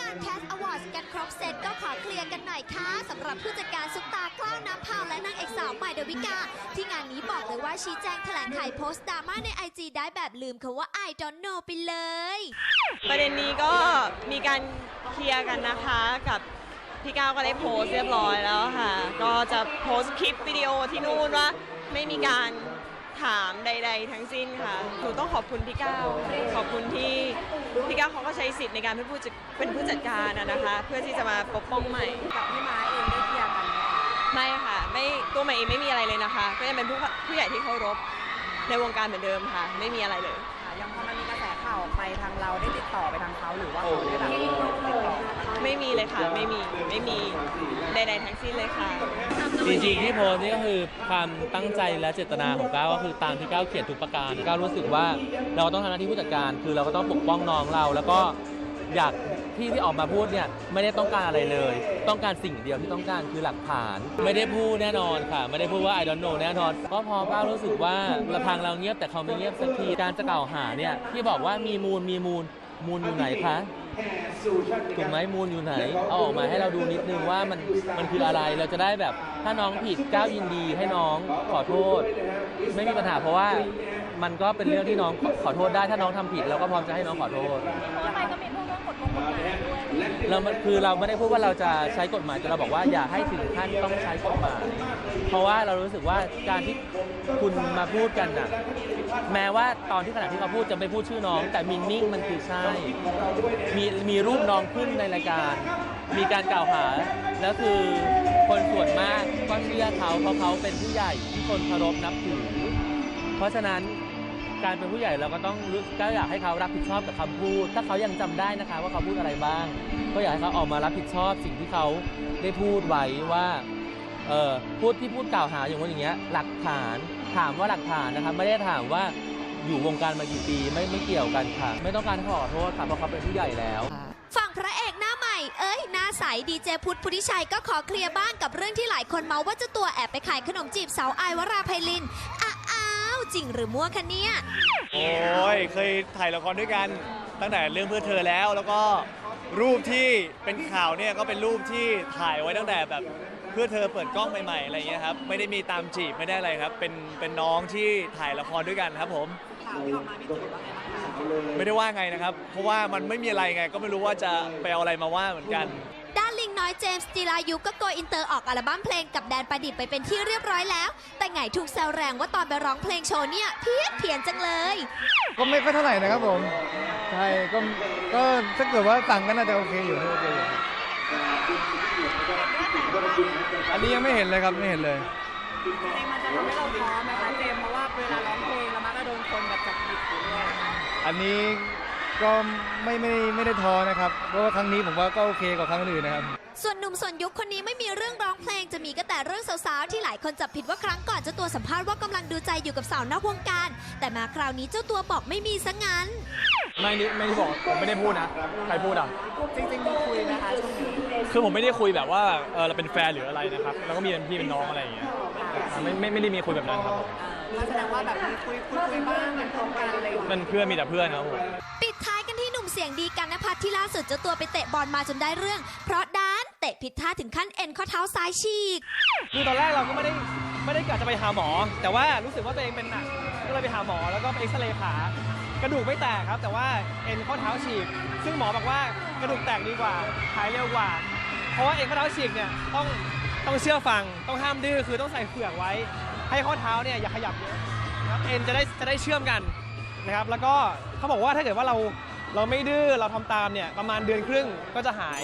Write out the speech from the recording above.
งาน Cast Awards กันครบเซตก็ขอเคลียร์กันหน่อยค่ะสำหรับผู้จัดการซุปตากล้าวน้ำพาวและนางเอกสาวใหม่ดวิกา ที่งานนี้บอกเลยว่าชี้แจงแถลงไขโพสต์ดราม่าใน IG ได้แบบลืมคำว่า I don't know ไปเลย ประเด็นนี้ก็มีการเคลียร์กันนะคะกับพี่ก้าวก็ได้โพสต์เรียบร้อยแล้วค่ะ ก็จะโพสต์คลิปวิดีโอที่นู่นว่าไม่มีการ ใด ๆ ทั้งสิ้นค่ะ หนูต้องขอบคุณพี่ก้าวขอบคุณที่พี่ก้าวเขาก็ใช้สิทธิ์ในการเป็นผู้จัดเป็นผู้จัดการนะนะคะ เพื่อที่จะมาปกป้องใหม่ กับพี่ม้าเองได้เคลียร์กันไหมคะไม่ค่ะ ไม่ตัวใหม่เองไม่มีอะไรเลยนะคะ ก็ยังเป็นผู้ผู้ใหญ่ที่เคารพในวงการเหมือนเดิมค่ะ ไม่มีอะไรเลยค่ะยังพอมันมีกระแสข่าวออกไปทางเราได้ติดต่อไปทางเขาหรือว่าเขาได้แบบติดต่อไม่มีเลยค่ะ ไม่มี ไม่มีใดๆทั้งสิ้นเลยค่ะ จริงๆที่โพสต์นี่ก็คือความตั้งใจและเจตนาของก้าวก็คือตามที่ก้าวเขียนทุกประการก้าวรู้สึกว่าเราต้องทำหน้าที่ผู้จัดการ คือเราก็ต้องปกป้องน้องเรา แล้วก็อยากที่ที่ออกมาพูดเนี่ยไม่ได้ต้องการอะไรเลย ต้องการสิ่งเดียวที่ต้องการคือหลักฐาน ไม่ได้พูดแน่นอนค่ะ ไม่ได้พูดว่า I don't know แน่นอนก็พอก้าวรู้สึกว่าเราทางเราเงียบแต่เขาไม่เงียบสักทีการจะกล่าวหาเนี่ยที่บอกว่ามีมูลมีมูลมูลอยู่ไหนคะ ถูกไหมมูลอยู่ไหน เอาออกมาให้เราดูนิดนึงว่ามันมันคืออะไรเราจะได้แบบถ้าน้องผิดก้าวยินดีให้น้องขอโทษ ไม่มีปัญหาเพราะว่ามันก็เป็นเรื่องที่น้องขอขอโทษได้ถ้าน้องทำผิดเราก็พร้อมจะให้น้องขอโทษเรามันคือเราไม่ได้พูดว่าเราจะใช้กฎหมายแต่เราบอกว่าอย่าให้ถึงขั้นต้องใช้กฎหมาย เพราะว่าเรารู้สึกว่าการที่คุณมาพูดกันน่ะ แม้ว่าตอนที่ขณะที่เขาพูดจะไม่พูดชื่อน้อง แต่มินนิ่งมันคือใช่ มีมีรูปน้องขึ้นในรายการ มีการกล่าวหา แล้วคือคนส่วนมากก็เชื่อเขาเพราะเขาเป็นผู้ใหญ่ที่คนเคารพนับถือ เพราะฉะนั้นการเป็นผู้ใหญ่เราก็ต้องรู้ก็อยากให้เขารับผิดชอบกับคำพูด ถ้าเขายังจำได้นะคะ ว่าเขาพูดอะไรบ้าง ก็อยากให้เขาออกมารับผิดชอบสิ่งที่เขาได้พูดไว้ว่าเออพูดที่พูดกล่าวหาอย่างว่าอย่างเงี้ยหลักฐาน ถามว่าหลักฐานนะครับ ไม่ได้ถามว่าอยู่วงการมากี่ปีไม่ไม่เกี่ยวกันค่ะ ไม่ต้องการขอโทษค่ะเพราะเขาเป็นผู้ใหญ่แล้ว ฝั่งพระเอกหน้าใหม่ เอ้ยหน้าใสดีเจพุทธพุทธิชัยก็ขอเคลียร์บ้างกับเรื่องที่หลายคนเมาว่าเจ้าตัวแอบไปขายขนมจีบสาวอายวราไพลินอ้าอ้าวจริงหรือมั่วคะเนี่ย โอ้ย เคยถ่ายละครด้วยกัน ตั้งแต่เรื่องเพื่อเธอแล้วแล้วก็ รูปที่เป็นข่าวเนี่ยก็เป็นรูปที่ถ่ายไว้ตั้งแต่แบบเพื่อเธอเปิดกล้องใหม่ๆอะไรเงี้ยครับไม่ได้มีตามจีบไม่ได้อะไรครับ เป็นเป็นน้องที่ถ่ายละครด้วยกันครับผม ข่าวที่ออกมาพี่จุ๋ยว่าไงบ้างคะไม่ได้ว่าไงนะครับ เพราะว่ามันไม่มีอะไรไง ก็ไม่รู้ว่าจะไปเอาอะไรมาว่าเหมือนกัน ด้านลิงน้อยเจมส์จิรายุก็โกยอินเตอร์ออกอัลบั้มเพลงกับแดนประดิษฐ์ไปเป็นที่เรียบร้อยแล้ว แต่ไงถูกแซวแรงว่าตอนไปร้องเพลงโชว์เนี่ยเพี้ยนเพียนจังเลย ก็ไม่ค่อยเท่าไหร่นะครับผม ใช่ก็ก็ถ้าเกิดว่าสั่งก็น่าจะโอเคอยู่โอเคอยู่อันนี้ยังไม่เห็นเลยครับไม่เห็นเลยจริงๆมันจะทำให้เราท้อไหมคะเจมส์เพราะว่าเวลาร้องเพลงเรามักจะโดนคนแบบจับผิดอยู่ด้วยอันนี้ก็ไม่ไม่ไม่ได้ท้อนะครับ เพราะว่าครั้งนี้ผมว่าก็โอเคกว่าครั้งอื่นนะครับ ส่วนหนุ่มส่วนยุคคนนี้ไม่มีเรื่องร้องเพลงจะมีก็แต่เรื่องสาวๆที่หลายคนจับผิดว่าครั้งก่อนเจ้าตัวสัมภาษณ์ว่ากำลังดูใจอยู่กับสาวนอกวงการ แต่มาคราวนี้เจ้าตัวบอกไม่มีซะงั้น ไม่ได้ไม่ได้บอกผมไม่ได้พูดนะใครพูดอะจริงๆมีคุยไหมคะช่วงนี้คือผมไม่ได้คุยแบบว่าเออเราเป็นแฟนหรืออะไรนะครับแล้วก็มีเป็นพี่เป็นน้องอะไรอย่างเงี้ยไม่ไม่ไม่ได้มีคุยแบบนั้นครับผมเออก็แสดงว่าแบบมีคุยคุยคุยบ้างเป็นตรงกันอะไรอย่างเงี้ยมันเพื่อนมีแต่เพื่อนครับผมปิดท้ายกันที่หนุ่มเสียงดีกันนภัทรที่ล่าสุดเจ้าตัวไปเตะบอลมาจนได้เรื่อง เพราะด้าน เตะผิดท่าถึงขั้นเอ็นข้อเท้าซ้ายฉีก คือตอนแรกเราก็ไม่ได้ไม่ได้กะจะไปหาหมอ แต่ว่ารู้สึกว่าตัวเองเป็นหนักก็เลยไปหาหมอแล้วก็ไปเอ็กซเรย์ขากระดูกไม่แตกครับ แต่ว่าเอ็นข้อเท้าฉีก ซึ่งหมอบอกว่ากระดูกแตกดีกว่าหายเร็วกว่า เพราะว่าเอ็นข้อเท้าฉีกเนี่ยต้องต้องเชื่อฟังต้องห้ามดื้อคือต้องใส่เฟือกไว้ ให้ข้อเท้าเนี่ยอย่าขยับเยอะนะครับเอ็นจะได้จะได้เชื่อมกันนะครับ แล้วก็เขาบอกว่าถ้าเกิดว่าเราเราไม่ดื้อเราทำตามเนี่ยประมาณเดือนครึ่งก็จะหาย